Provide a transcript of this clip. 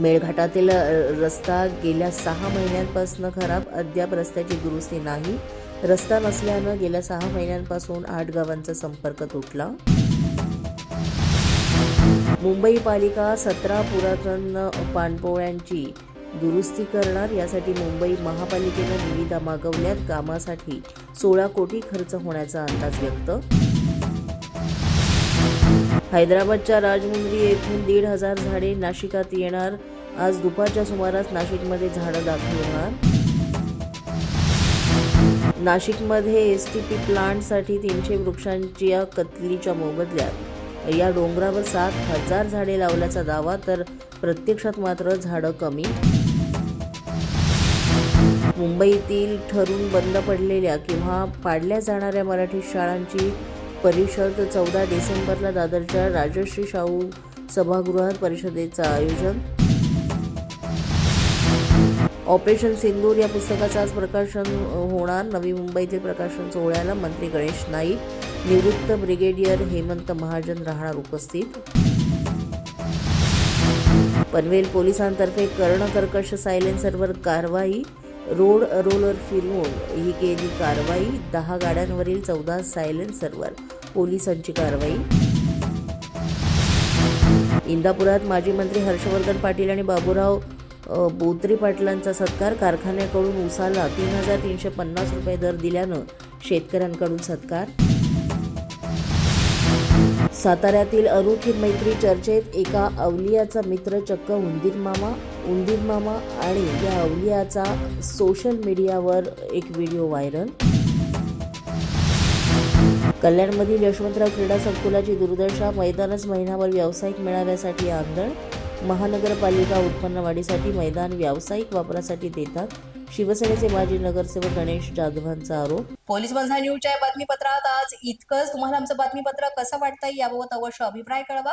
मेळघाटातील रस्ता गेल्या सहा महिन्यांपासून खराब. अद्याप रस्त्याची दुरुस्ती नाही. रस्ता नसल्यानं गेल्या सहा महिन्यांपासून आठ गावांचा संपर्क तुटला. मुंबई पालिका सतरा पुरातन पाणपोळ्यांची दुरुस्ती करणार. यासाठी मुंबई महापालिकेनं निविदा मागवल्यात. कामासाठी सोळा कोटी खर्च होण्याचा अंदाज व्यक्त हैदराबादच्या राजमुंद्री येथून दीड हजार झाडे नाशिकात येणार. आज दुपारच्या सुमारास नाशिकमध्ये झाडं दाखल होणार. नाशिकमध्ये एस टी पी प्लांटसाठी तीनशे वृक्षांच्या कतलीच्या मोबदल्यात. या डोंगरावर सात हजार झाडे लावल्याचा दावा तर प्रत्यक्षात मात्र झाडं कमी. मुंबईतील ठरून बंद पडलेल्या किंवा पाडल्या जाणाऱ्या मराठी शाळांची परिषद चौदा डिसेंबरला दादरच्या राजश्री शाहू सभागृहात परिषदेचं आयोजन. ऑपरेशन सिंदूर या पुस्तकाचं आज प्रकाशन होणार. नवी मुंबईतील प्रकाशन सोहळ्याला मंत्री गणेश नाईक निवृत्त ब्रिगेडियर हेमंत महाजन राहणार उपस्थित. पनवेल पोलिसांतर्फे कर्णकर्कश सायलेन्सरवर कारवाई रोड रोलर फिरवून ही केली कारवाई. दहा गाड्यांवरील चौदा सायलेन्सरवर पोलिसांची कारवाई. इंदापुरात माजी मंत्री हर्षवर्धन पाटील आणि बाबूराव बोत्रे पाटलांचा सत्कार. कारखान्याकडून उसाला तीन हजार तीनशे पन्नास रुपये दर दिल्यानं शेतकऱ्यांकडून सत्कार. साताऱ्यातील अरुखी मैत्री चर्चेत एका अवलियाचा मित्र चक्क हुंदीर मामा उंदीर मामा आणि या अवलियाचा सोशल मीडियावर एक व्हिडिओ व्हायरल कल्याणमधील यशवंतराव क्रीडा संकुलाची दुर्दशा मैदानच महिनाभर व्यावसायिक मेळाव्यासाठी आंदण महानगरपालिका उत्पन्न वाढीसाठी मैदान व्यावसायिक वापरासाठी देतात शिवसेनेचे माजी नगरसेवक गणेश जाधवांचा आरोप. पोलीस बंधा न्यूजच्या बातमीपत्रात आज इतकंच. तुम्हाला आमचं बातमीपत्र कसं वाटतंय याबाबत अवश्य अभिप्राय कळवा.